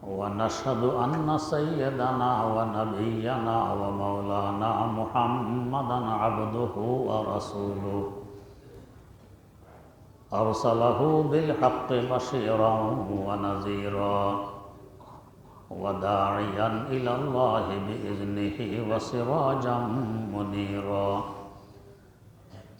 ونشهد أن سيدنا ونبينا ومولانا محمدا عبده ورسوله. أرسله بالحق بشيرا ونذيرا وداعيا إلى الله بإذنه وسراجا منيرا.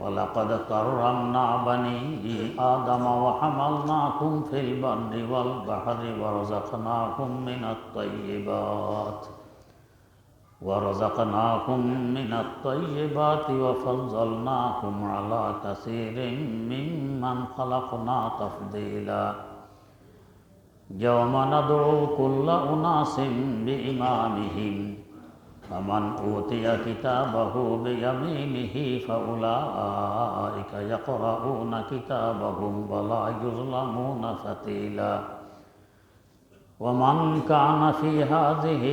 ولقد كرمنا بني آدم وحملناكم في البر والبحر ورزقناكم من الطيبات ورزقناكم من الطيبات وفضلناكم على كثير ممن خلقنا تفضيلا. يوم ندعو كل أناس بإمامهم فمن أوتي كتابه بيمينه فأولئك يقرؤون كتابهم ولا يظلمون فتيلا. ومن كان في هذه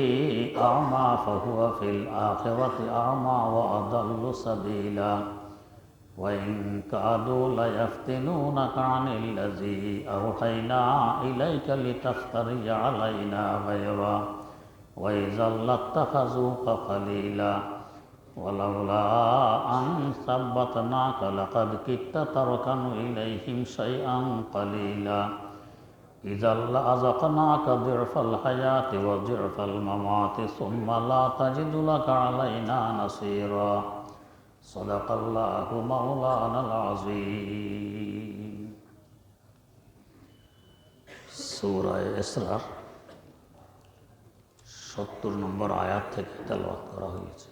أعمى فهو في الآخرة أعمى وأضل سبيلا. وإن كادوا ليفتنونك عن الذي أوحينا إليك لتفتري علينا غيره وإذا لاتخذوك خليلا ولولا أن ثبتناك لقد كدت تركن إليهم شيئا قليلا إذا لأذقناك ضعف الحياة وضعف الممات ثم لا تجد لك علينا نصيرا صدق الله مولانا العظيم سورة إسراء সত্তর নম্বর আয়াত থেকে তেলাওয়াত করা হয়েছে।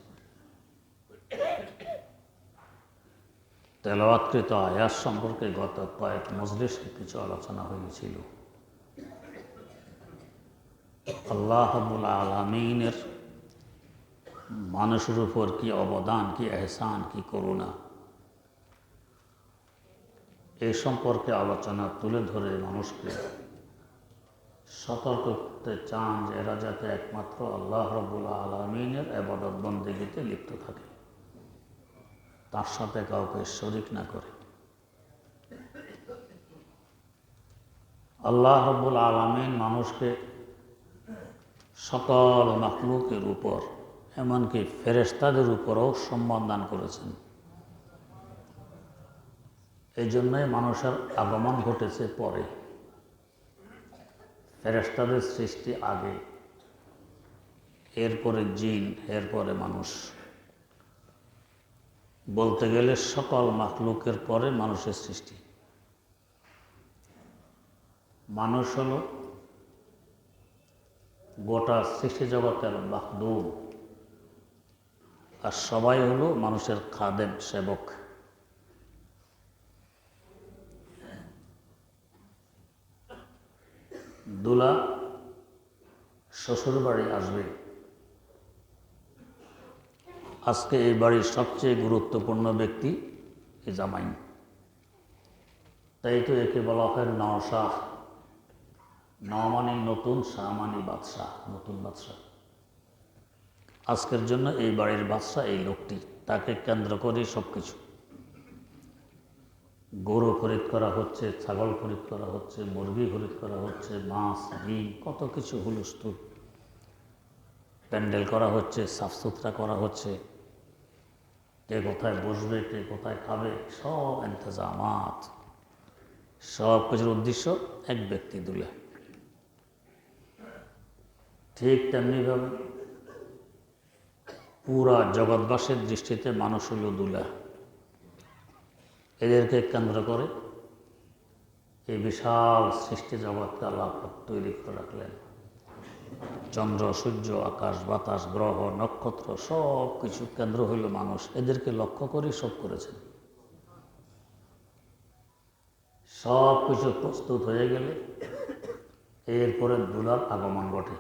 তেলাওয়াতকৃত আয়াত সম্পর্কে গত কয়েক মজলিসে কিছু আলোচনা হয়েছিল। আল্লাহবুল আলমিনের মানুষের উপর কি অবদান, কি এহসান, কি করুণা এই সম্পর্কে আলোচনা তুলে ধরে মানুষকে সতর্ক করতে চান যে এরা যাতে একমাত্র আল্লাহ রবুল আলমিনের আবাদত বন্দিগিতে লিপ্ত থাকে। তার সাথে কাউকে শরিক না করে। আল্লাহ রব্বুল আলমিন মানুষকে সকল মাকলুকের উপর, এমনকি ফেরেস্তাদের উপরও সম্মান দান করেছেন। এই জন্যই মানুষের আগমন ঘটেছে পরে। ফেরেস্তাদের সৃষ্টি আগে, এরপরে জিন, এরপরে মানুষ। বলতে গেলে সকল মাখলুকের পরে মানুষের সৃষ্টি। মানুষ হল গোটা সৃষ্টি জগতের মাহদুম আর সবাই হলো মানুষের খাদেম, সেবক। দুলা শ্বশুর বাড়ি আসবে। আজকে এই বাড়ির সবচেয়ে গুরুত্বপূর্ণ ব্যক্তি এই জামাই। তাই তো একে বলা হয় নওশাহ। নমানি নতুন শাহ শাহমানি বাদশাহ, নতুন বাদশাহ। আজকের জন্য এই বাড়ির বাদশাহ এই লোকটি। তাকে কেন্দ্র করে সব কিছু গরু খরিদ করা হচ্ছে, ছাগল খরিদ করা হচ্ছে, মুরগি খরিদ করা হচ্ছে, মাছ, ডিম, কত কিছু হুলস্থুল প্যান্ডেল করা হচ্ছে, সাফসুতরা করা হচ্ছে। কে কোথায় বসবে, কে কোথায় খাবে, সব এন্তজামাত সব কিছুর উদ্দেশ্য এক ব্যক্তি দুলে। ঠিক তেমনিভাবে পুরা জগৎবাসীর দৃষ্টিতে মানুষ হল দুলা। এদেরকে কেন্দ্র করে এই বিশাল সৃষ্টি জগৎকে আল্লাহ তৈরি করে রাখলেন। চন্দ্র, সূর্য, আকাশ, বাতাস, গ্রহ, নক্ষত্র সব কিছু কেন্দ্র হইল মানুষ। এদেরকে লক্ষ্য করেই সব করেছেন। সব কিছু প্রস্তুত হয়ে গেলে এরপরে দুলার আগমন ঘটে।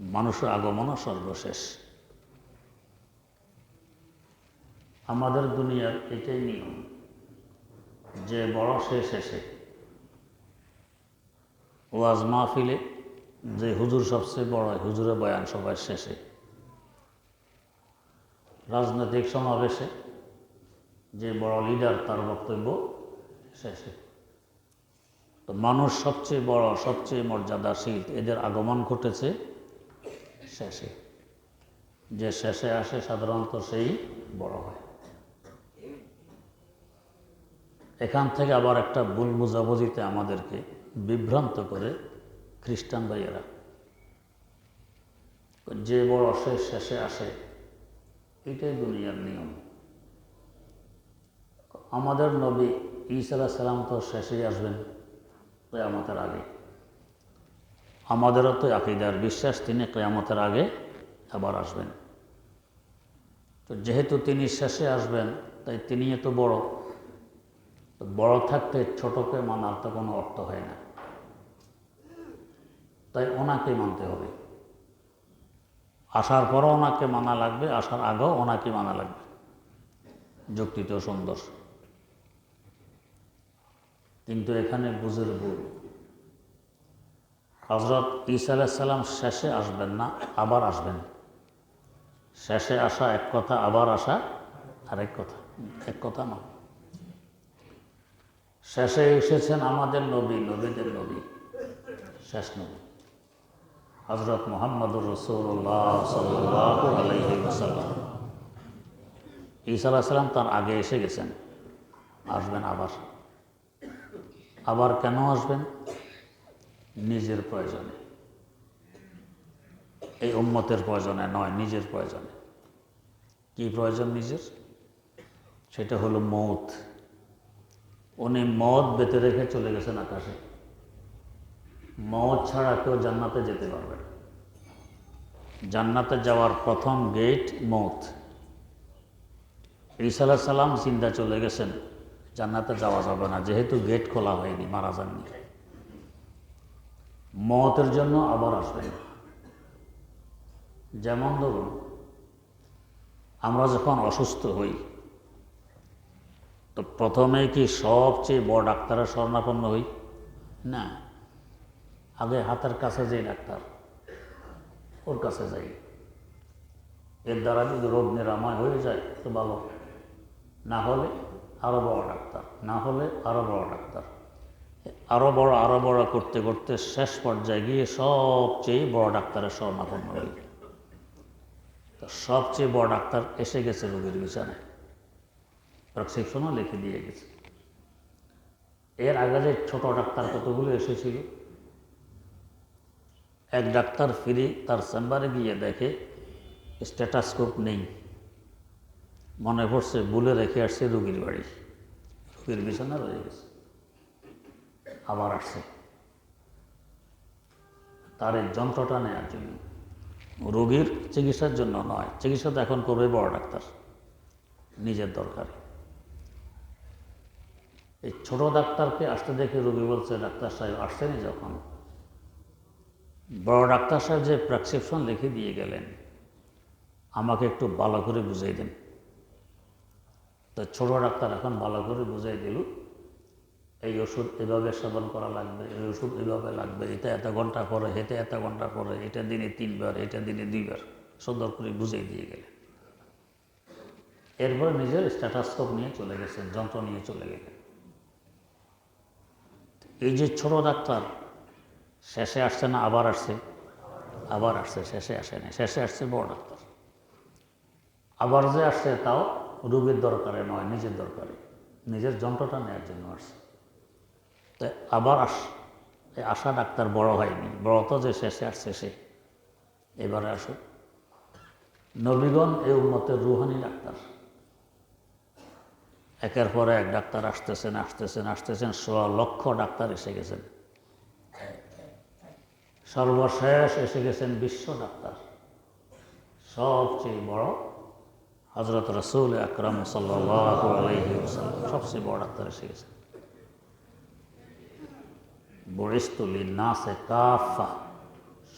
মানুষের আগমনও সর্বশেষ। আমাদের দুনিয়ার এটাই নিয়ম, যে বড় শেষ। এসে ওয়াজ মাহফিলে যে হুজুর সবচেয়ে বড় হুজুরের বয়ান সবার শেষে। রাজনৈতিক সমাবেশে যে বড় লিডার তার বক্তব্য শেষে। তো মানুষ সবচেয়ে বড়, সবচেয়ে মর্যাদাশীল, এদের আগমন ঘটেছে শেষে। যে শেষে আসে সাধারণত সেই বড় হয়। এখান থেকে আবার একটা ভুল বুঝাবুঝিতে আমাদেরকে বিভ্রান্ত করে খ্রিস্টান ভাইয়েরা। যে বড় শেষ শেষে আসে, এটাই দুনিয়ার নিয়ম। আমাদের নবী ঈসা সালাম তো শেষেই আসবেন কেয়ামতের আগে। আমাদেরও তো আকিদার বিশ্বাস, তিনি কেয়ামতের আগে আবার আসবেন। তো যেহেতু তিনি শেষে আসবেন, তাই তিনি এত বড়। বড় থাকতে ছোটকে মানার তো কোনো অর্থ হয় না। তাই ওনাকে মানতে হবে। আসার পরও ওনাকে মানা লাগবে, আসার আগেও ওনাকে মানা লাগবে। যুক্তি তো সুন্দর। কিন্তু এখানে বুঝের ভুল। হজরত আলাইসাল্লাম শেষে আসবেন না, আবার আসবেন। শেষে আসা এক কথা, আবার আসা আরেক কথা। এক কথা না শেষে এসেছেন আমাদের নবী, নবীদের নবী। শেষ নবী। হজরত মোহাম্মদুর রসুল্লাহ সাল্লাহ আলাইহি ঈসা তার আগে এসে গেছেন। আসবেন আবার। আবার কেন আসবেন? নিজের প্রয়োজনে। এই উম্মতের প্রয়োজনে নয়, নিজের প্রয়োজনে। কি প্রয়োজন নিজের? সেটা হলো মৌত। উনি মদ বেঁধে রেখে চলে গেছেন আকাশে। মদ ছাড়া কেউ জান্নাতে যেতে পারবে না। জান্নাতে যাওয়ার প্রথম গেট মৌত। ঈসা সালাম চিন্তা চলে গেছেন। জান্নাতে যাওয়া যাবে না, যেহেতু গেট খোলা হয়নি, মারা যাননি। মতের জন্য আবার আসবেন। যেমন ধরুন, আমরা যখন অসুস্থ হই তো প্রথমে কি সবচেয়ে বড় ডাক্তারের শরণাপন্ন হই? না। আগে হাতের কাছে যাই ডাক্তার, ওর কাছে যাই। এর দ্বারা যদি রোগ নিরাময় হয়ে যায় তো ভালো। না হলে আরও বড় ডাক্তার, না হলে আরও বড় ডাক্তার। আরও বড় আরও বড় করতে করতে শেষ পর্যায়ে গিয়ে সবচেয়ে বড় ডাক্তারের শরণাপন্ন হই। তো সবচেয়ে বড় ডাক্তার এসে গেছে রোগীর বিছানায়। প্রেসক্রিপশনও লিখে দিয়ে গেছে। এর আগে যে ছোট ডাক্তার কতগুলো এসেছিল, এক ডাক্তার ফিরে তার চেম্বারে গিয়ে দেখে স্ট্যাটাসকোপ নেই। মনে পড়ছে বলে রেখে আসছে রুগীর বাড়ি। রুগীর বিছানা রয়ে গেছে। আবার আসছে। তার এই যন্ত্রটা নেওয়ার জন্য। রোগীর চিকিৎসার জন্য নয়। চিকিৎসা তো এখন করবে বড় ডাক্তার। নিজের দরকার। এই ছোট ডাক্তারকে আসতে দেখে রোগী বলছে, ডাক্তার সাহেব, আসছেনি যখন? বড় ডাক্তার সাহেব যে প্রেসক্রিপশন লিখে দিয়ে গেলেন, আমাকে একটু ভালো করে বুঝিয়ে দেন। তো ছোট ডাক্তার এখন ভালো করে বুঝাই দিল, এই ওষুধ এভাবে সেবন করা লাগবে, এই ওষুধ এভাবে লাগবে, এটা এত ঘণ্টা পরে হেঁটে এত ঘণ্টা পরে, এটা দিনে তিনবার, এটা দিনে দুইবার। সুন্দর করে বুঝিয়ে দিয়ে গেলেন। এরপরে নিজের স্ট্যাটাসকোপ নিয়ে চলে গেছেন, যন্ত্র নিয়ে চলে গেলেন। এই যে ছোট ডাক্তার, শেষে আসছে না, আবার আসছে? আবার আসছে, শেষে আসে না শেষে আসছে বড় ডাক্তার। আবার যে আসছে তাও রোগীর দরকারে নয়, নিজের দরকারে। নিজের যন্ত্রটা নেওয়ার জন্য আসছে। তাই আবার আস আশা ডাক্তার বড় হয়নি, বড় তো যে শেষে আসছে সে। এবারে আসো নবীগণ এই উন্মতের রুহানি ডাক্তার। একের পরে এক ডাক্তার আসতেছেন আসতেছেন আসতেছেন, সোয়া লক্ষ ডাক্তার এসে গেছেন। সর্বশেষ এসে গেছেন বিশ্ব ডাক্তার। সবচেয়ে বড় হজরত রসুল আকরম সাল্লাম সবচেয়ে বড় ডাক্তার এসে গেছেন। বরিস্তুলি নাসে কাফা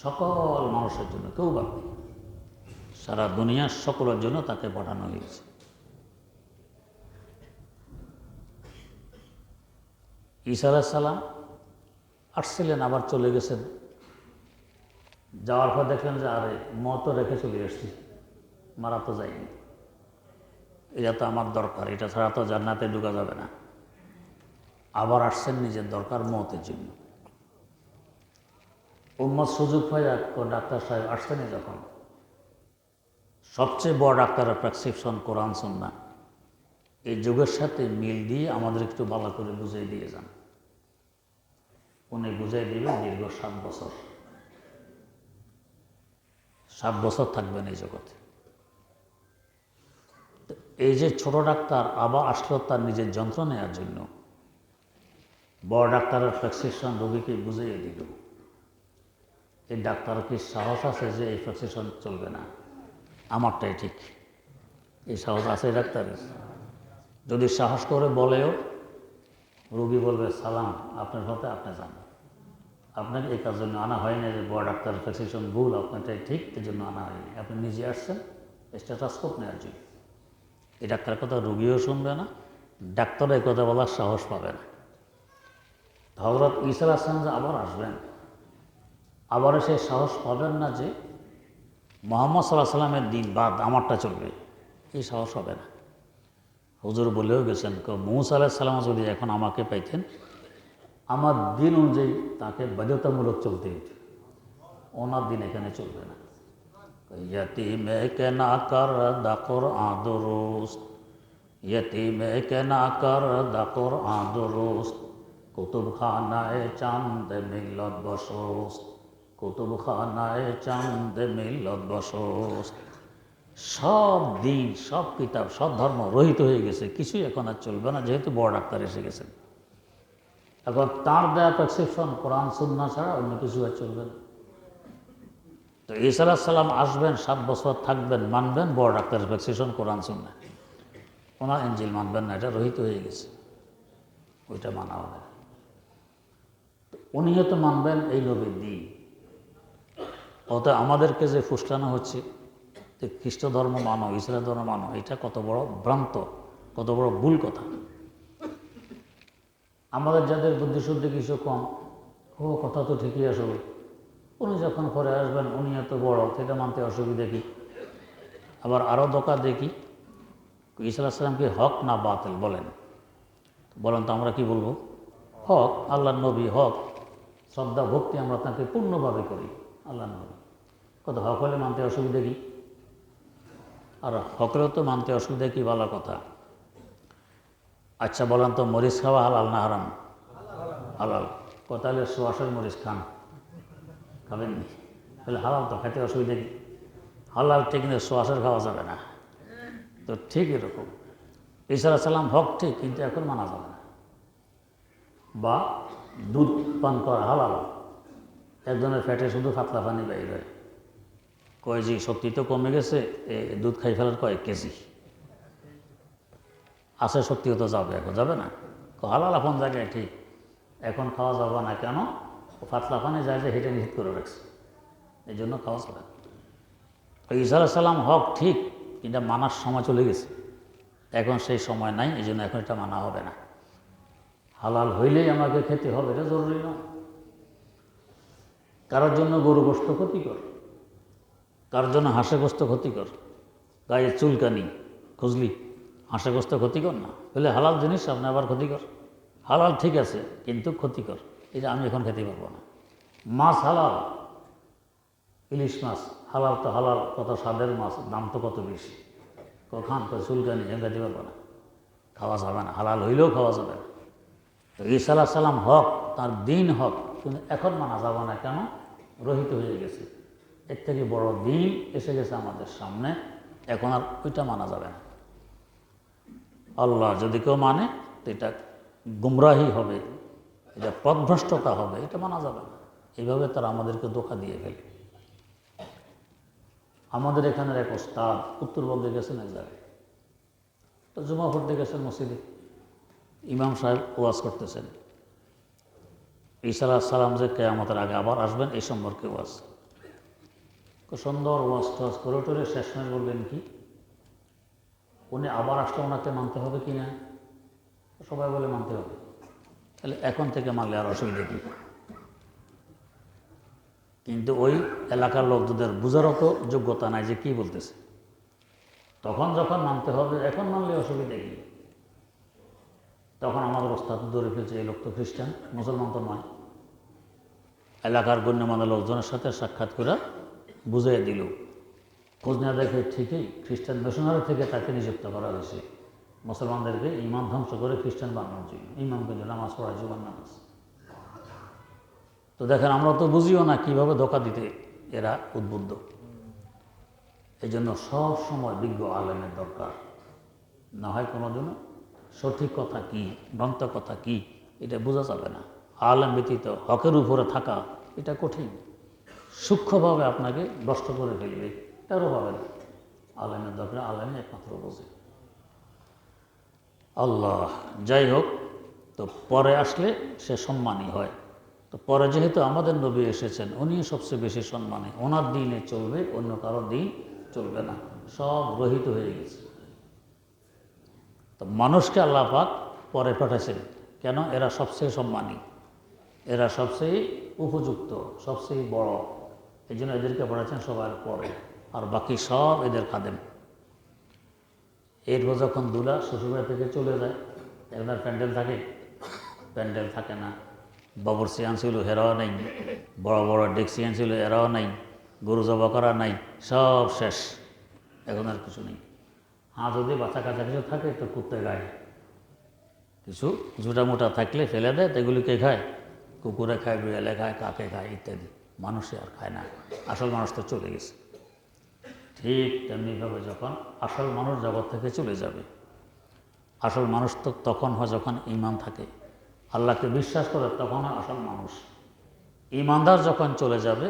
সকল মানুষের জন্য, কেউ বাদ সারা দুনিয়ার সকলের জন্য তাকে পাঠানো হয়েছে। ঈসা আলাহিসাল্লাম আসছিলেন, আবার চলে গেছেন। যাওয়ার পর দেখলেন যে, আরে মত রেখে চলে এসছি মারা তো যায়নি। এটা তো আমার দরকার, এটা ছাড়া তো জান্নাতে ঢুকা যাবে না। আবার আসছেন নিজের দরকার মতের জন্য। উম্মত সুযোগ ও ডাক্তার সাহেব আসছেনই যখন। সবচেয়ে বড় ডাক্তারের প্রেসক্রিপশন কোরআন সুন্না এই যুগের সাথে মিল দিয়ে আমাদের একটু ভালো করে বুঝিয়ে দিয়ে যান। উনি বুঝাই দিবেন দীর্ঘ সাত বছর। সাত বছর থাকবেন এই জগতে। এই যে ছোট ডাক্তার আবার আসলো তার নিজের যন্ত্র নেওয়ার জন্য। বড় ডাক্তারের প্রেসক্রিপশন রোগীকে বুঝিয়ে দিল। এই ডাক্তার কি সাহস আছে যে এই প্রেসক্রিপশন চলবে না? আমারটাই ঠিক। এই সাহস আছে ডাক্তারের? যদি সাহস করে বলেও রোগী বলবে, সালাম, আপনার সাথে আপনি যান। আপনাকে এই কাজের জন্য আনা হয়নি, যে বড় ডাক্তারের প্রেসক্রিপশন ভুল আপনারটাই ঠিক এই জন্য আনা হয়নি। আপনি নিজে আসছেন স্ট্যাটাস স্ট্যাটাসকোপ নেওয়ার জন্য। এই ডাক্তারের কথা রুগীও শুনবে না ডাক্তার এই কথা বলার সাহস পাবে না। হজরত ইসাল আসলাম যে আবার আসবেন আবারও সে সাহস পাবেন না যে মোহাম্মদ সাল্লাহ সাল্লামের দিন বাদ আমারটা চলবে, এই সাহস হবে না। হুজুর বলেও গেছেন মৌসা আলাহ সাল্লাম যদি এখন আমাকে পাইতেন, আমার দিন অনুযায়ী তাকে বাধ্যতামূলক চলতে হতো ওনার দিন এখানে চলবে না। ইয়তি মেকে না কর দাকর আদরুস্ত ইয়তি মেকে না কর দাকর আদরুস্ত কুতুবখানায় চাঁদ মিলত বসোস্ত কুতুবখানায় চাঁদ মিলত বসোস্ত সব দিন, সব কিতাব, সব ধর্ম রহিত হয়ে গেছে। কিছুই এখন আর চলবে না, যেহেতু বড় ডাক্তার এসে গেছেন এখন তার দেয়া প্রেসক্রিপশন কোরআন সুন্না ছাড়া অন্য কিছু আর চলবে না। তো ঈসা সাল্লাম আসবেন, সাত বছর থাকবেন, মানবেন, বড় ডাক্তারের প্রেসক্রিপশন কোরআন সুন্না ওনার এঞ্জিল মানবেন না, এটা রহিত হয়ে গেছে। ওইটা মানা হবে উনিও তো মানবেন, এই নবীর দিন। অত আমাদেরকে যে ফুসলানো হচ্ছে যে খ্রিস্ট ধর্ম মানো ইসলাম ধর্ম মানো, এটা কত বড় ভ্রান্ত, কত বড় ভুল কথা। আমাদের যাদের বুদ্ধিশুদ্ধি কিছু কম, ও কথা তো ঠিকই আসবে উনি যখন পরে আসবেন, উনি এত বড় সেটা মানতে অসুবিধা কি? আবার আরও দোকা দেখি ইসলাম কি হক না বাতিল বলেন। বলেন তো আমরা কি বলব? হক আল্লাহ নবী হক, শ্রদ্ধা, ভক্তি আমরা তাকে পূর্ণভাবে করি আল্লাহ নবী। কত হক হলে মানতে অসুবিধা কি? আর হকরেও তো মানতে অসুবিধা কি বলা কথা? আচ্ছা বলেন তো, মরিচ খাওয়া হালাল না হারাম? হালাল। কোথালে সোয়াশের মরিচ খান। খাবেন তাহলে হালাল তো, খেতে অসুবিধা কি? হালাল ঠিক নেই সোয়াশের খাওয়া যাবে না। তো ঠিক এরকম। ইসারা সালাম হক ঠিক, কিন্তু এখন মানা যাবে না। বা দুধ পান করা হালাল। একজনের ফ্যাটে শুধু ফাতলা পানি বাইর হয়। কয় জি শক্তি তো কমে গেছে দুধ খাই ফেলার কয়েক কেজি? আছে, শক্তিও তো যাবে, এখন যাবে না। হালাল আপন জায়গায়, ঠিক। এখন খাওয়া যাবে না কেন? ফাতলা পানি যায় যে, হেঁটে নিষেধ করে রাখছে। এই জন্য খাওয়া যাবে না। ঈসা সালাম, হক, ঠিক, কিন্তু মানার সময় চলে গেছে। এখন সেই সময় নাই, এই জন্য এখন এটা মানা হবে না। হালাল হইলেই আমাকে খেতে হবে, এটা জরুরি নয় কারোর জন্য গরু গোস্ত ক্ষতিকর। কারোর জন্য হাঁসে গোস্ত ক্ষতিকর? গায়ে চুলকানি খুঁজলি হাঁসে গোস্ত ক্ষতিকর না? বলে হালাল জিনিস আপনি আবার ক্ষতিকর। হালাল ঠিক আছে, কিন্তু ক্ষতিকর। এটা আমি এখন খেতে পারব না। মাছ হালাল, ইলিশ মাছ, হালাল তো হালাল, কত স্বাদের মাছ, দাম তো কত বেশি? কখন কত চুলকানি খেতে পারব না। খাওয়া যাবে না, হালাল হইলেও খাওয়া যাবে না। তো আলাহ সাল্লাম হক, তার দিন হক, কিন্তু এখন মানা যাবে না, কেন? রহিত হয়ে গেছে। এর থেকে বড় দিন এসে গেছে আমাদের সামনে। এখন আর ওইটা মানা যাবে না। আল্লাহ যদি কেউ মানে এটা গুমরাহি হবে, এটা পদভ্রষ্টতা হবে, এটা মানা যাবে না। এইভাবে তারা আমাদেরকে ধোকা দিয়ে ফেলে। আমাদের এখানের এক ওস্তাদ উত্তরবঙ্গে গেছেন এক জায়গায়। তো জুমা পড়তে গেছেন মসজিদে। ইমাম সাহেব ওয়াজ করতেছেন। ঈসা সালাম যে কেয়ামতের আগে আবার আসবেন, এই সম্পর্কে ওয়াজ। সুন্দর ওয়াজ টাজ করে টরে শেষ সময় বললেন কি? উনি আবার আসলে ওনাকে মানতে হবে কি না সবাই বলে মানতে হবে। তাহলে এখন থেকে মানলে আর অসুবিধা কী? কিন্তু ওই এলাকার লোকদের বুঝারও তো যোগ্যতা নাই যে কি বলতেছে। তখন যখন মানতে হবে, এখন মানলে অসুবিধা কি? তখন আমাদের ওস্তাদ ধরে ফেলছে, এই লোক তো খ্রিস্টান, মুসলমান তো নয়। এলাকার গণ্যমান্য লোকজনের সাথে সাক্ষাৎ করে বুঝিয়ে দিল। খোঁজ না দেখে ঠিকই খ্রিস্টান মিশনারি থেকে তাকে নিযুক্ত করা হয়েছে। মুসলমানদেরকে ইমান ধ্বংস করে খ্রিস্টান বানানোর জন্য। ইমাম কিন্তু নামাজ পড়া জীবন নামাজ। তো দেখেন, আমরা তো বুঝিও না কীভাবে ধোকা দিতে এরা উদ্বুদ্ধ। এই জন্য সব সময় বিজ্ঞ আলেমের দরকার। না হয় কোনো কোনোদিনও সঠিক কথা কি, ভ্রান্ত কথা কি, এটা বোঝা যাবে না। আলেম ব্যতীত হকের উপরে থাকা, এটা কঠিন। সূক্ষ্মভাবে আপনাকে নষ্ট করে ফেলবে। এটারও হবে না? আলেমের দরকার, আলেমে একমাত্র বোঝে আল্লাহ, যাই হোক, তো পরে আসলে সে সম্মানী হয়। তো পরে যেহেতু আমাদের নবী এসেছেন উনি সবচেয়ে বেশি সম্মানী। ওনার দিনে চলবে, অন্য কারোর দিন চলবে না। সব রহিত হয়ে গেছে। তো মানুষকে আল্লাহ পাক পরে পাঠাইছেন। কেন? এরা সবচেয়ে সম্মানী। এরা সবচেয়ে উপযুক্ত, সবচেয়ে বড়। এই জন্য এদেরকে পাঠাচ্ছেন সবার পরে, আর বাকি সব এদের খাদেম। এরপর যখন দুলা শ্বশুরবাড়ি থেকে চলে যায়, এখন আর প্যান্ডেল থাকে? প্যান্ডেল থাকে না। বাবরসি আনছিল হেরাও নাই। বড় বড় ডেক্সি আনছিল এরাও নাই। গরু জবা করা নাই, সব শেষ। এখন আর কিছু নেই। হাঁ যদি বাচ্চা কাছা কিছু থাকে, তো কুত্তে গায়ে। কিছু ঝুটা মোটা থাকলে ফেলে দেয়, তো এগুলিকে খায়? কুকুরে খায়, বিড়ালে খায়, কাকে খায়, ইত্যাদি। মানুষে আর খায় না, আসল মানুষ তো চলে গেছে। ঠিক তেমনিভাবে যখন আসল মানুষ জগৎ থেকে চলে যাবে, আসল মানুষ তো তখন হয় যখন ইমান থাকে। আল্লাহকে বিশ্বাস করে তখন হয় আসল মানুষ। ইমানদার যখন চলে যাবে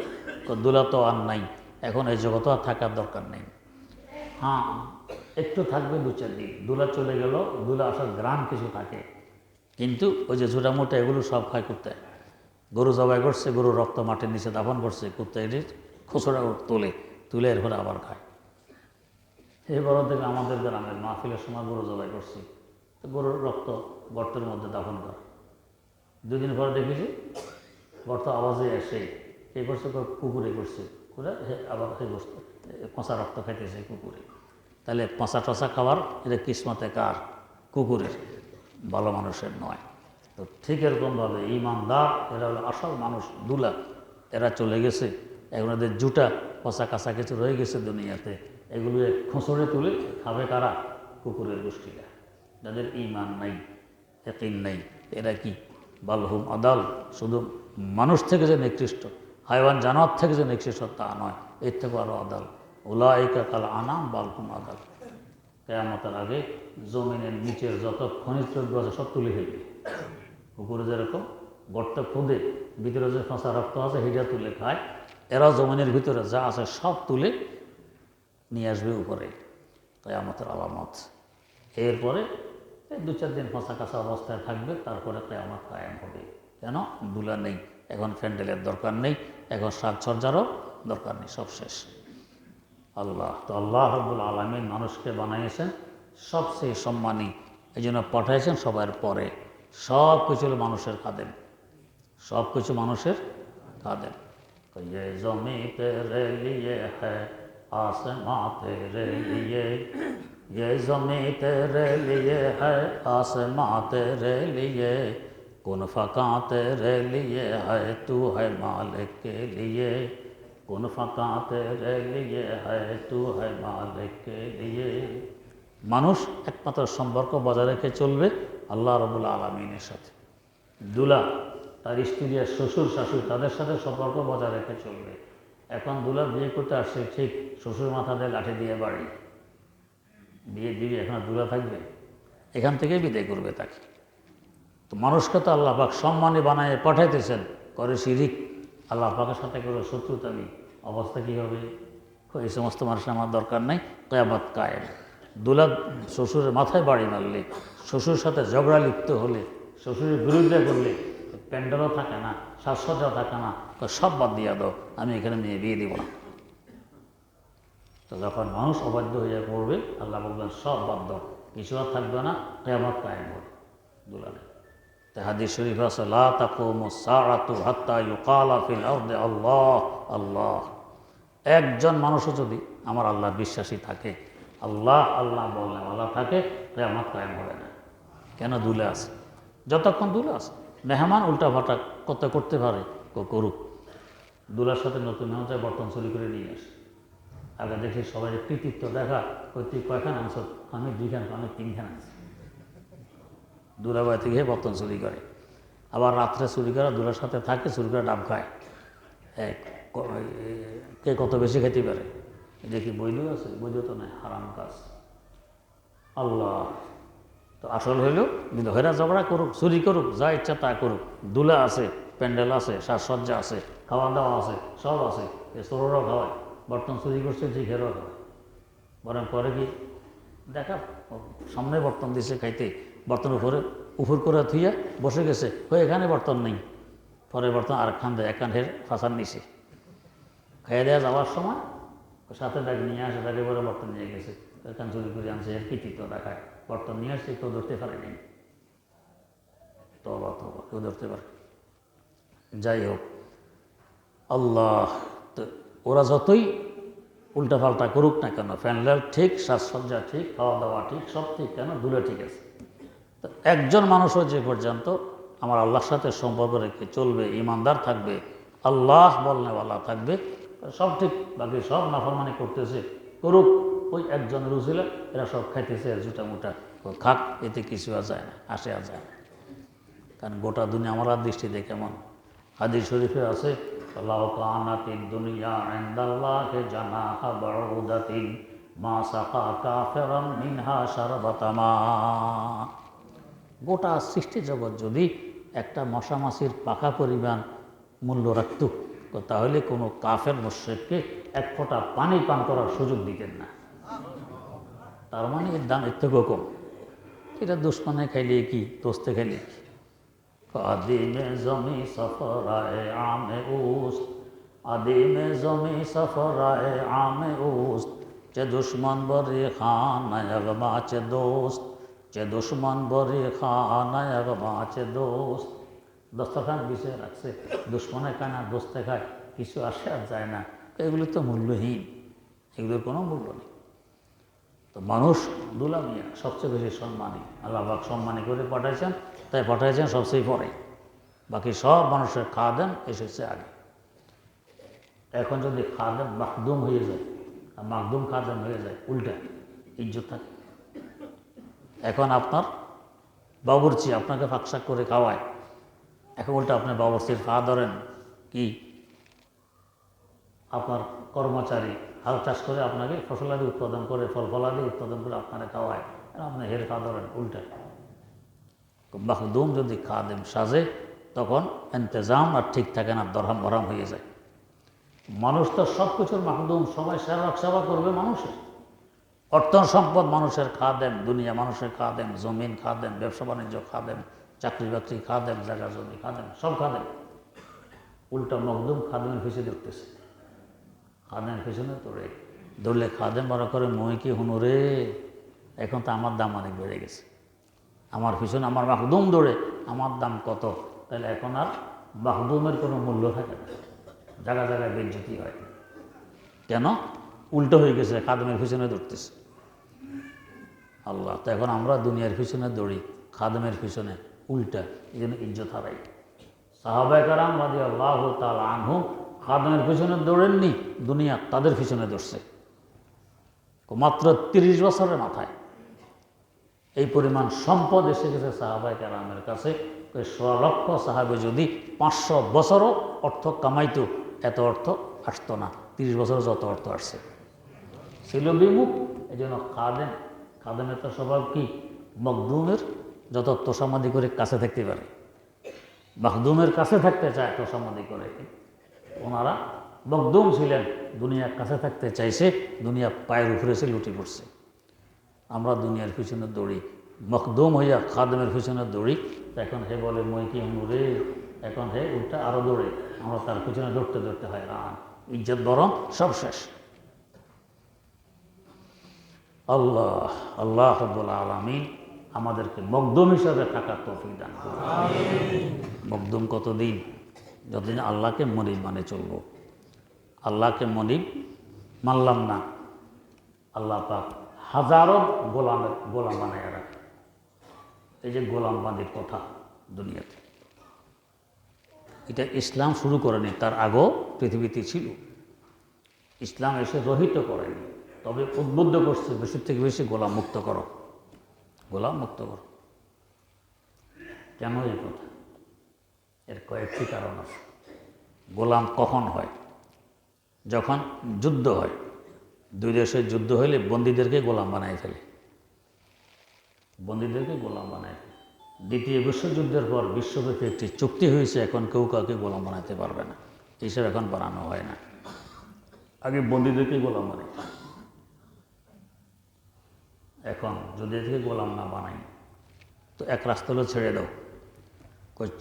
দুলা তো আর নাই, এখন এই জগৎ আর থাকার দরকার নেই। হ্যাঁ একটু থাকবে দু চার দিন, দুলা চলে গেল, দুলা আসার গ্রাম কিছু থাকে। কিন্তু ওই যে ঝুটামুটা এগুলো সব খায় করতে গরু জবাই করছে, গরুর রক্ত মাটির নিচে দাফন করছে কুত্তা এটি খুচরা তোলে, তুলে এর এরপরে আবার খায়। এই বড় থেকে আমাদের গ্রামের মাহফিলের সময় গরু জবাই করছি। তো গরুর রক্ত গর্তের মধ্যে দাফন করে। দুদিন পরে দেখেছি, গর্ত আওয়াজে এসে কে করছে কুকুরে করছে। করে আবার সেই বস্তু পচা রক্ত খাইতেছে কুকুরে। তাহলে পচা টচা খাওয়ার এটা কিসমতে কার? কুকুরের। ভালো মানুষের নয়। তো ঠিক এরকমভাবে ইমানদার, এরা হলো আসল মানুষ দুলা এরা চলে গেছে, এখন এদের জুটা পচা কাঁচা কিছু রয়ে গেছে দুনিয়াতে। এগুলো খোঁচড়ে তুলে খাবে কারা? কুকুরের গোষ্ঠীরা। যাদের ইমান নাই একিন নেই, এরা কি? বালহুম আদাল। শুধু মানুষ থেকে যে নিকৃষ্ট হাইওয়ান জানোয়ার থেকে যে নিকৃষ্ট, তা নয়, এর থেকে আরও আদাল। উলাইকা কাল আনাম বালহুম আদাল। কেয়ামতের আগে জমিনের নিচের যত খনিজ দ্রব্য আছে সব তুলে ফেলবে। কুকুরে যেরকম, গর্ত খুঁদে, ভিতরে যে ফাঁসা রক্ত আছে হিটা তুলে খায়। এরা জমিনের ভিতরে যা আছে সব তুলে নিয়ে আসবে উপরে। তাই আমাদের আলামত। এরপরে দু চার দিন ফাঁসা কাঁচা অবস্থায় থাকবে, তারপরে তাই আমার কায়েম হবে। কেন? দুলা নেই, এখন প্যান্ডেলের দরকার নেই, এখন সাজসজ্জারও দরকার নেই, সব শেষ। আল্লাহ, তো আল্লাহ রব্বুল আলমিন মানুষকে বানাইয়েছেন সবচেয়ে সম্মানী, এই জন্য পাঠাইছেন সবার পরে। সব কিছু হলো মানুষের খাদেম সব কিছু মানুষের খাদেম তো ये जमी तेरे लिए है आसमां तेरे लिए ये जमी तेरे लिए है आसमां तेरे लिए कौन फका तेरे लिए है तू है मालिक के लिए कौन फका तेरे लिए है तू है मालिक के लिए মানুষ একমাত্র সম্পর্ক বজায় রেখে চলবে আল্লাহ রবুল আলমিনের সাথে। দুলা, তার স্ত্রী আর শ্বশুর, শাশুড়ি তাদের সাথে সম্পর্ক বজায় রেখে চলবে। এখন দুলা বিয়ে করতে আসছে, ঠিক শ্বশুর মাথা দিয়ে লাঠি দিয়ে বাড়ি। বিয়ে দিবি, এখন দুলা থাকবে? এখান থেকেই বিদায় করবে তাকে। তো মানুষকে তো আল্লাহ পাক সম্মানী বানায় পাঠাইতেছেন, করে শিরিক। আল্লাহ পাকের সাথে করে শত্রুতা অবস্থা কী হবে? এই সমস্ত মানুষের আমার দরকার নেই। কয়ামত কায়েম। দুলা শ্বশুরের মাথায় বাড়ি মারলে, শ্বশুর সাথে ঝগড়া লিপ্ত হলে, শ্বশুরের বিরুদ্ধে করলে প্যান্ডেলও থাকে না সাজসজ্জা থাকে না সব বাদ দিয়ে দাও, আমি এখানে মেয়ে বিয়ে দিব না। তো যখন মানুষ অবাধ্য হয়ে পড়বে, আল্লাহ বলবেন, সব বাদ দাও, কিছু আর থাকবে না, কেয়ামত কায়েম হবে দুলালে হাদিস শরীফ আছে, লা তাকুমু সাআতু হাত্তা ইউকালা ফিল আরদি, আল্লাহ আল্লাহ। একজন মানুষও যদি আমার আল্লাহ বিশ্বাসী থাকে আল্লাহ আল্লাহ বললেন, আল্লাহ থাকে কেয়ামত কায়েম হবে না। কেন দুলে আছে? যতক্ষণ দুলে আছে, মেহমান উল্টা ফাটা কত করতে পারে করুক। দুলার সাথে নতুন মেহমান বর্তন চুরি করে নিয়ে আসে। আগে দেখি সবাই কৃতিত্ব দেখা তুই কয়খান আনছ? আমি দুইখান, আমি তিনখান আনছি। দুলাবাই থেকে বর্তন চুরি করে। আবার রাত্রে চুরি করা দুলার সাথে থাকে, চুরি করে ডাব খায়। কে কত বেশি খেতে পারে? দেখি বইলেও আছে বইলেও তো নাই, হারাম কাজ। আল্লাহ, তো আসল হইল, কিন্তু হেরা ঝগড়া করুক, চুরি করুক, যা ইচ্ছা তা করুক। দুলা আছে, প্যান্ডেল আছে, সাজসজ্জা আছে খাওয়া দাওয়া আছে, সব আছে, এ চোররাও খাওয়ায় বর্তন চুরি করছে, যে ঘেরও বরং পরে কি, দেখা, সামনে বর্তন দিছে খাইতে বর্তন উপরে উপর করে থুইয়া বসে গেছে হয়ে এখানে বর্তন নেই। পরে বর্তন আরেকখান দেয় একখান হের ফাঁসার নিচে খাইয়ে দেওয়া যাওয়ার সময় সাথে ব্যাগ নিয়ে আসে, তাকে বলে বর্তন নিয়ে গেছে। এখান চুরি করে আনছে, এর কৃতিত্ব দেখায় বর্তন নিয়ে আসছে, কেউ ধরতে পারেনি তবা তবা কেউ ধরতে পারে যাই হোক, আল্লাহ তো ওরা যতই উল্টাপাল্টা করুক না কেন প্যান্ডেল ঠিক, সাজসজ্জা ঠিক খাওয়া দাওয়া ঠিক, সব ঠিক, কেন? দূরে ঠিক আছে। তো একজন মানুষও যে পর্যন্ত আমার আল্লাহর সাথে সম্পর্ক রেখে চলবে, ইমানদার থাকবে, আল্লাহ বলনেওয়ালা থাকবে সব ঠিক, বাকি সব নাফরমানি করতেছে। করুক, ওই একজন রুছিল এরা সব খাইতেছে জুটা মুটা। খাক, এতে কিছু আর যায় না, আসে আর যায় না। কারণ গোটা দুনিয়া আমার দৃষ্টিতে কেমন হাদিস শরীফে আছে গোটা সৃষ্টি জগৎ যদি একটা মশা মাছির পাকা পরিমাণ মূল্য রাখত তাহলে কোনো কাফের মোশেককে এক ফোঁটা পানি পান করার সুযোগ দিতেন না। তার মানে এর দাম এর থেকেও কম এটা দুশ্মনে খাইলে কি, দোস্তে খাইলে কি? আদিমে জমি সফরায় আমে উস্ত, আদিমে জমি সফরায় আমে উস্ত চে দুশ্মন বরে খানায়ক বাঁচে দোস্ত চে দুশ্মন বরে খানায়ক বাঁচে দোস্ত। দস্তখান বিষয় রাখছে দুশ্মনে খায় না দোস্তে খায় কিছু আসে আর যায় না। এগুলো তো মূল্যহীন, এগুলোর কোনো মূল্য নেই। তো মানুষ দুলামিয়া সবচেয়ে বেশি সম্মানী আল্লাহবাক সম্মানী করে পাঠাইছেন, তাই পাঠাইছেন সবচেয়ে পরে। বাকি সব মানুষের খাদেন এসেছে আগে। এখন যদি খাদেন মাকদুম হয়ে যায়, আর মাকদুম খাদেন হয়ে যায়, উল্টা ইজ্জত থাকে। এখন আপনার বাবুরচি আপনাকে ফাঁকশাক করে খাওয়ায়। এখন উল্টা আপনি বাবুরচির ফা ধরেন। কি? আপনার কর্মচারী হাল চাষ করে আপনাকে ফসলাদি উৎপাদন করে ফল ফলাদি উৎপাদন করে আপনারা খাওয়ায়। আপনি হের খা ধরেন, উল্টা। মাহদুম যদি খাদেম সাজে, তখন এন্তেজাম আর ঠিক থাকে না দরহাম ভরাম হয়ে যায়। মানুষ তো সব কিছুর মাহদুম সবাই সেবা সেবা করবে মানুষের। অর্থ সম্পদ মানুষের খাদেম, দুনিয়া মানুষের খাদেম, জমিন খাদেম ব্যবসা বাণিজ্য খাদেম চাকরি বাকরি খাদেম, জায়গা জমি খাদেম, সব খাদেম। উল্টা মখদুম খাদেমের পিছিয়ে দেখতেছে। খাদেমের পিছনে তোরে ধরলে খাদেম বড় করে, মই কি হুনু রে? এখন তো আমার দাম অনেক বেড়ে গেছে। আমার পিছনে আমার মাহদুম দৌড়ে আমার দাম কত? তাহলে এখন আর মাহদুমের কোনো মূল্য থাকে না। জায়গা জায়গায় বেজ্জতি হয়। কেন? উল্টো হয়ে গেছে, খাদেমের পিছনে দৌড়তেছে আল্লাহ, তো এখন আমরা দুনিয়ার পিছনে দৌড়ি, খাদেমের পিছনে। উল্টা এই জন্য ইজ্জত হারাই। সাহাবায় কারাম বাদি আল্লাহ তাল আনহু খাদেমের পিছনে দৌড়েননি, দুনিয়া তাদের পিছনে দৌড়ছে। মাত্র তিরিশ বছরের মাথায় এই পরিমাণ সম্পদ এসে গেছে সাহাবাই কারামের কাছে লক্ষ সাহাবে যদি পাঁচশো বছরও অর্থ কামাইতো, এত অর্থ আসতো না। তিরিশ বছর যত অর্থ আসছে। ছিল বিমুখ এই জন্য খাদেন খাদেনের তো স্বভাব কি? মখদুমের যত তোষামাদি করে কাছে থাকতে পারে। মখদুমের কাছে থাকতে চায়, তোষামাদি করে। ওনারা মখদুম ছিলেন দুনিয়ার কাছে থাকতে চাইছে, দুনিয়া পায়ের উপরে এসে লুটি পড়ছে। আমরা দুনিয়ার পিছনে দৌড়ি, মখদুম হইয়া খাদমের পিছনে দৌড়ি, এখন হে বলে, মই কি রে? এখন হে উল্টা আরও দৌড়ে। আমরা তার পিছনে দৌড়তে দৌড়তে হয় রান ইজ্জত বরং সব শেষ। আল্লাহ আল্লাহ রব্বুল আলমিন আমাদেরকে মকদুম হিসাবে থাকার তৌফিক দান মকদুম কতদিন? যতদিন আল্লাহকে মনিব মানে চলবো। আল্লাহকে মনিব মানলাম না। আল্লাহ পাক হাজারো গোলামের গোলাম বানায় রাখে। এই যে গোলাম বান্দির কথা দুনিয়াতে। এটা ইসলাম শুরু করেনি, তার আগেও পৃথিবীতে ছিল। ইসলাম এসে রহিত করেনি। তবে উদ্বুদ্ধ করছে বেশি থেকে বেশি গোলাম মুক্ত করো। গোলাম মুক্ত করো। কেন এই কথা? এর কয়েকটি কারণ আছে। গোলাম কখন হয়? যখন যুদ্ধ হয়। দুই দেশের যুদ্ধ হইলে বন্দীদেরকে গোলাম বানায় ফেলে। বন্দীদেরকে গোলাম বানায় ফেলে। দ্বিতীয় বিশ্বযুদ্ধের পর বিশ্বব্যাপী একটি চুক্তি হয়েছে, এখন কেউ কাউকে গোলাম বানাতে পারবে না। এইসব এখন বানানো হয় না। আগে বন্দীদেরকে গোলাম বানাই এখন, যদি থেকে গোলাম না বানাই, তো এক রাস্তা হলো ছেড়ে দাও।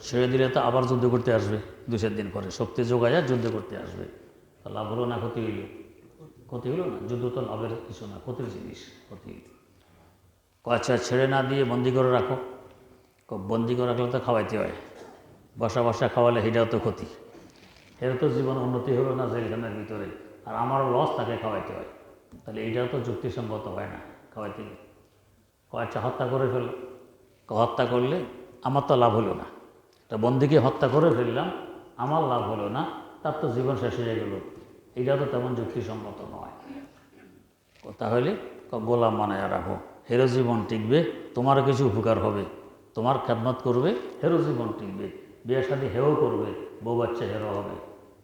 ছেড়ে দিলে তো আবার যুদ্ধ করতে আসবে, দু চার দিন পরে। শক্তি যোগায় যুদ্ধ করতে আসবে। লাভ হলো না, ক্ষতি হইল? ক্ষতি হলো না? যুদ্ধ তো লাভের কিছু না, ক্ষতির জিনিস, ক্ষতি। আচ্ছা ছেড়ে না দিয়ে বন্দি করে রাখো। বন্দি করে রাখলে তো খাওয়াইতে হয়। বসা বসা খাওয়ালে সেটাও তো ক্ষতি। এর তো জীবন উন্নতি হলো না জেলখানার ভিতরে। আর আমারও লস তাকে খাওয়াইতে হয়। তাহলে এইটাও তো যুক্তিসঙ্গত হয় না। খাওয়াইতে গেলে কয়েকটা হত্যা করে ফেলল হত্যা করলে আমার তো লাভ হলো না। তা বন্দিকে হত্যা করে ফেললাম, আমার লাভ হলো না, তার তো জীবন শেষ হয়ে গেল। এটা তো তেমন যুক্তিসম্মত নয়। তাহলে গোলাম বানায় রাখো হেরো জীবন টিকবে, তোমারও কিছু উপকার হবে। তোমার খেদমত করবে, হেরো জীবন টিকবে। বিয়ে সাথে হেও করবে, বউ বাচ্চা হেরো হবে।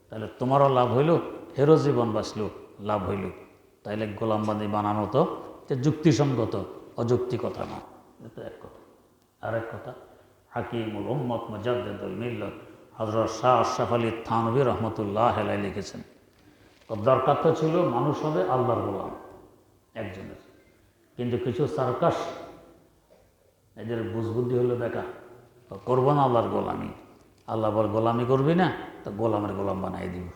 তাহলে তোমারও লাভ হইল, হেরো জীবন বাঁচলো, লাভ হইল। তাইলে গোলামবান্দি বানানো তো যুক্তিসঙ্গত অযুক্তি কথা না। এটা এক কথা। আর এক কথা, হাকিমুল উম্মত মুজাদ্দুল মিল্লত হজরত শাহ আশরাফ আলী থানবী রহমতুল্লাহ হেলাই লিখেছেন তো দরকার তো ছিল মানুষ হবে আল্লাহর গোলাম, একজনের। কিন্তু কিছু সার্কাস, এদের বুঝবুদ্ধি হলো দেখা তো করব না আল্লাহর গোলামি। আল্লাহ বল গোলামি করবি না, তো গোলামের গোলাম বানাই দিব।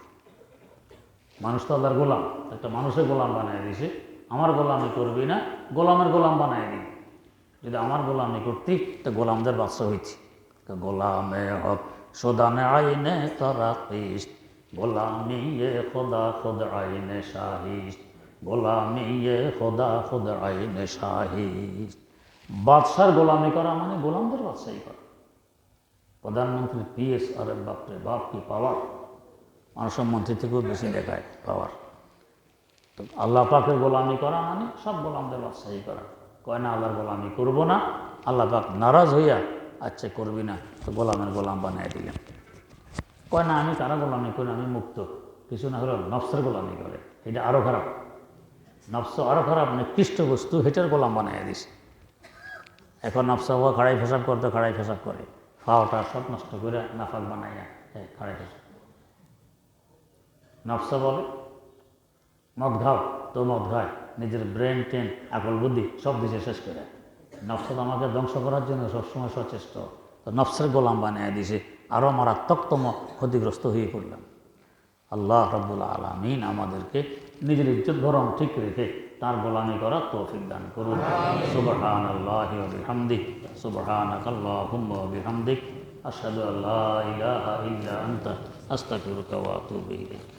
মানুষ তো আল্লাহর গোলাম, একটা মানুষের গোলাম বানাই দিছে। আমার গোলামি করবি না, গোলামের গোলাম বানাই দিবি। যদি আমার গোলামি করতি, তো গোলামদের বাচ্চা হইতি। তো গোলামে হক, সোদানে আইনে তারা কিস গোলামি এ খোদা, খোদ আইনে শাহিস গোলামি এ খোদা, খোদ আইনে শাহিস বাদশার গোলামি করা মানে গোলামদের বাদশাহী করা। প্রধানমন্ত্রী পিএস আরে বাপরে বাপ কি পাওয়ার? মানুষের মন্ত্রী থেকেও বেশি দেখায় পাওয়ার। আল্লাহ পাকের গোলামি করা মানে সব গোলামদের বাদশাহী করা। কয় না, আল্লাহর গোলামি করব না, আল্লাহ পাক নারাজ হইয়া আচ্ছা করবি না, তো গোলামের গোলাম বানিয়ে দিলেন। কয় না, আমি কারা গোলামি করি? আমি মুক্ত। কিছু না হলেও নফসের গোলামি করে। এটা আরও খারাপ। নফস আরও খারাপ, নিকৃষ্ট বস্তু, হেটার গোলাম বানিয়ে দিছে। এখন নফসা হওয়া, খাড়াই ফেসাব করতে খাড়াই ফেসাব করে। খাওয়াটা সব নষ্ট করে নাফাক বানাইয়া হ্যাঁ খাড়াই ফেসাব। নফসা বলে মদ খাও তো মদ খায় নিজের ব্রেন টেন আকল, বুদ্ধি, সব দিছে শেষ করে। নফসা আমাকে ধ্বংস করার জন্য সবসময় সচেষ্ট। তো নফসের গোলাম বানিয়ে দিছে আরও মারাত্মকতম ক্ষতিগ্রস্ত হয়ে পড়লাম। আল্লাহ রব্বুল আলমিন আমাদেরকে নিজের ইজ্জত ভরম ঠিক রেখে তার গোলামি করার তৌফিক দান করুন। সুবহান আল্লাহ বিহামদিক সুবহান আল্লাহুম্মা বিহামদিক আশহাদু আল্লা ইলাহা ইল্লা আস্তাগফিরুকা ওয়া আতুবু ইলাইক।